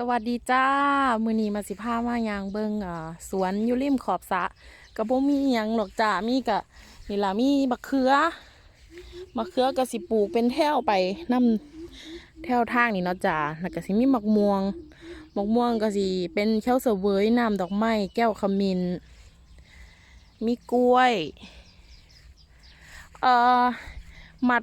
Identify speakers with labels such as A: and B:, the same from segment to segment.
A: สวัสดีจ้า มือนีมาสิพามายางเบิงอ่าสวนอยูริมขอบสระก็บ่มีหยังหรอกจ้ามีกะนี่ละมีมะเขือมะเขือก็สิปลูกเป็นแถวไปนํแถวทางนี่เนาะจ้าแล้วก็สิมีมักม่วงมักม่วงก็สิเป็นเขียวเสวยน้ำดอกไม้แก้วขมิ้นมีกล้วยเอ่อมัด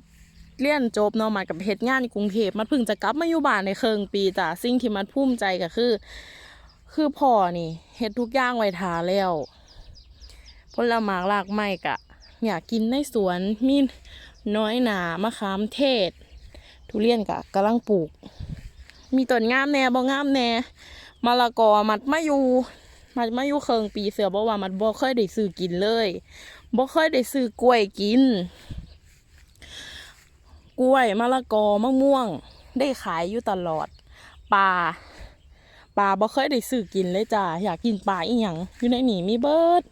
A: เรียนจบเนาะมากับเฮ็ดงานในกรุงเทพมันเพิ่งจะกลับมาอยู่บ้านในเคิงปีจ้ะสิ่งที่มันภูมิใจก็คือ คือพ่อนี่เฮ็ดทุกอย่างไว้ทาแล้วผลไม้รากไม้กะ อยากกินในสวนมีน้อยหนามะขามเทศ ทุเรียนกะกำลังปลูก มีต้นงามแน่บ่งามแน่มะละกอมัดมาอยู่มัดมาอยู่เคิงปีเสือบ่ว่ามันบ่เคยได้ซื้อกินเลยบ่เคยได้ซื้อกล้วยกิน กล้วยมะละกอมะม่วง ได้ขายอยู่ตลอดปลาปลาบ่เคยได้ซื้อกินเลยจ้าอยากกินปลาอีหยังอยู่ในนี่มีเบิร์ด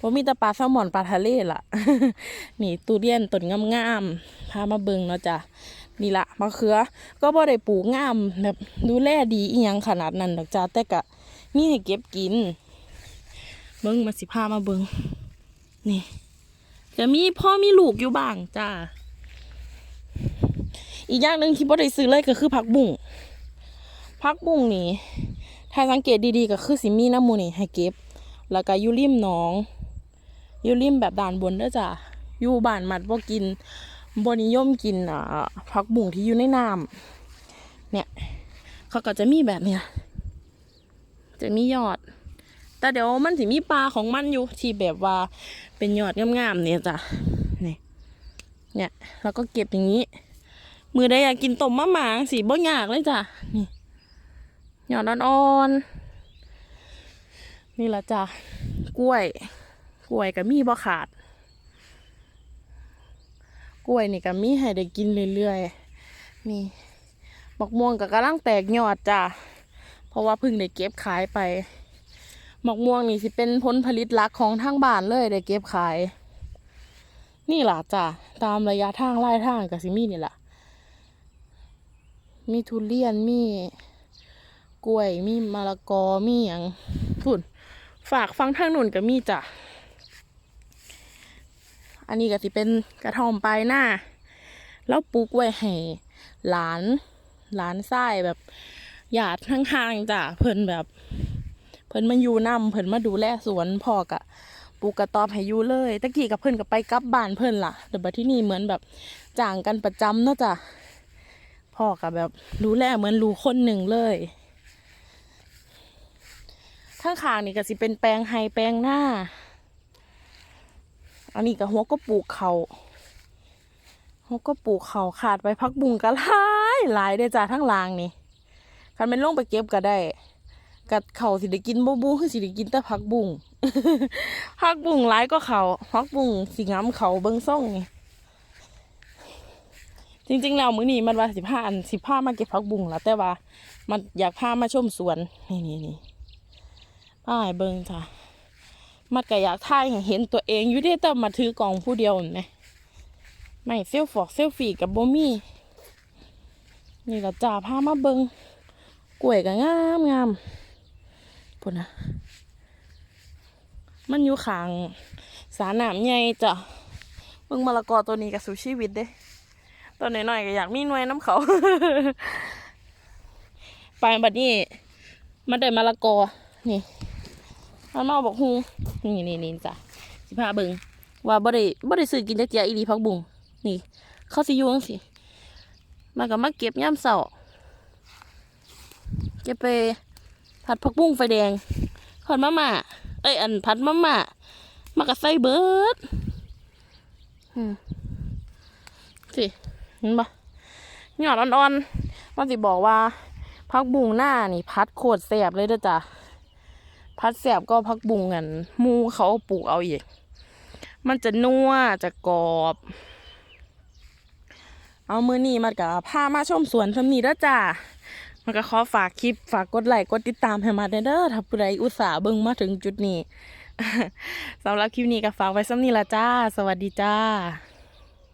A: บ่มีแต่ปลาแซลมอนปลาทะเลล่ะ นี่ตูเรียนต้นงามๆพามาเบิงเนาะจ้ะนี่ละมะเขือ ก็บ่ได้ปลูกงามแบบดูแลดีอีหยังขนาดนั้นดอกจ้าแต่ก็มีให้เก็บกิน เบิงมาสิพามาเบิงนี่จะมีพ่อมีลูกอยู่บ้างจ้า อีกอย่างหนึ่งที่บ่ได้ซื้อเลยก็คือผักบุ้งผักบุ้งนี่ถ้าสังเกตดีๆก็คือสิมีน้ำมูนี่ให้เก็บ แล้วก็ยูริมหนองยูริมแบบด่านบนเด้อจ้ะอยู่บ้านมัดบ่กินบ่นิยมกินอ่าผักบุ้งที่อยู่ในน้ำเนี่ย เขาก็จะมีแบบเนี้ยจะมียอด แต่เดี๋ยวมันสิมีปลาของมันอยู่ที่แบบว่าเป็นยอดงามๆเนี่ยจ้ะนี่เนี่ยแล้วก็เก็บอย่างนี้ มือได้อยากกินต้มมะหมางสีบ่ยากเลยจ้ะนี่หยอดอ่อนๆนี่ละจ้ะกล้วย กล้วยกับมีบ่ขาด กล้วยนี่กับมีให้ได้กินเรื่อยๆนี่บักม่วงกับกำลังแตกยอดจ้ะเพราะว่าพิ่งได้เก็บขายไปบักม่วงนี่สิเป็นผลผลิตหลักของทางบ้านเลยได้เก็บขาย นี่ล่ะจ้ะตามระยะทางไล่ทางกับสิมีนี่แหละ มีทุเรียนมีกล้วยมีมะละกอมีอย่างพุ่นฝากฟังทางนุ่นก็มีจ้ะอันนี้ก็สิเป็นกระท่อมปลายหน้าแล้วปลูกไว้ให้หลานหลานไส้แบบญาติข้างๆจ้ะเพิ่นแบบ เพิ่นมาอยู่นำเพิ่นมาดูแลสวนพ่อกะปลูกกระตอบให้อยู่เลยตะกี้กับเพิ่นก็ไปกลับบ้านเพิ่นล่ะแต่บัดที่นี่เหมือนแบบจ้างกันประจำเนาะจ้ะ พ่อกับแบบรู้แลเหมือนรู้คนหนึ่งเลยข้างขางนี่ก็สิเป็นแปลงไฮแปลงหน้า อันนี้ก็หัวก็ปลูกเขาหัวก็ปลูกเขาขาดไปพักบุงก็หลายหลายได้จ้าทั้งลางนี่คันเป็นลงไปเก็บก็ได้ กัดเขาสิได้กินบูบูคือสิได้กินแต่พักบุงพักบุงหลายก็เขาพักบุงสิงำเขาเบิ้งซ่องนี่ จริงๆแล้วมื้อนี้มันว่าสิพาอันสิพามาเก็บผักบุ้งแล้วแต่ว่า มันอยากพามาชมสวน นี่นี่นี่ป้ายเบิงจ้ะมันก็อยากถ่ายให้เห็นตัวเองอยู่เด้แต่มาถือกล่องผู้เดียวเห็นไหมไม่เซลฟอกเซลฟี่กับโบมี่นี่ละจ้าพามาเบิงกล้วยก็งามงามพุ่นนะมันอยู่ข้างสาหนามใหญ่จ้ะเบิ่งมะละกอตัวนี้กับสูชีวิตเด้ ตอนน่อยๆก็อยากมีหน่วยน้ำเขา ไปบัดนี้มันได้มะละกอ นี่มันมาเอบอกฮุงนี่นี่นี่จ้ะสิพาเบิงว่าบ่ได้บ่ได้ซื้อกินจักเจียอีหลีพักบุงนี่ เขาสิอยู่งสิมันก็มาเก็บย่ำเสาเก็บไปผัดผักบุ้งไฟแดงผัดมะม่าเอ้ยอันผัดมะม่ามากับไส้เบิดอืมสิ เห็นปะหยอดอ่อนๆมันสิบอกว่าพักบุงหน้านี่ พัดโคตรแสบเลยเด้อจ้ะพัดแสบก็พักบุงกันมูเขาปลูกเอาอีก มันจะนัวจะกรอบ เอามือนี้มันกับพามาชมสวนสำนีเด้อจ้ามันก็ขอฝากคลิปฝากกดไลค์กดติดตามให้มาเด้อเด้อถ้าผู้ใดอุตส่าห์เบิ่งมาถึงจุดนี้สำหรับคลิปนี้ก็ฝากไว้สำนีละจ้า สวัสดีจ้า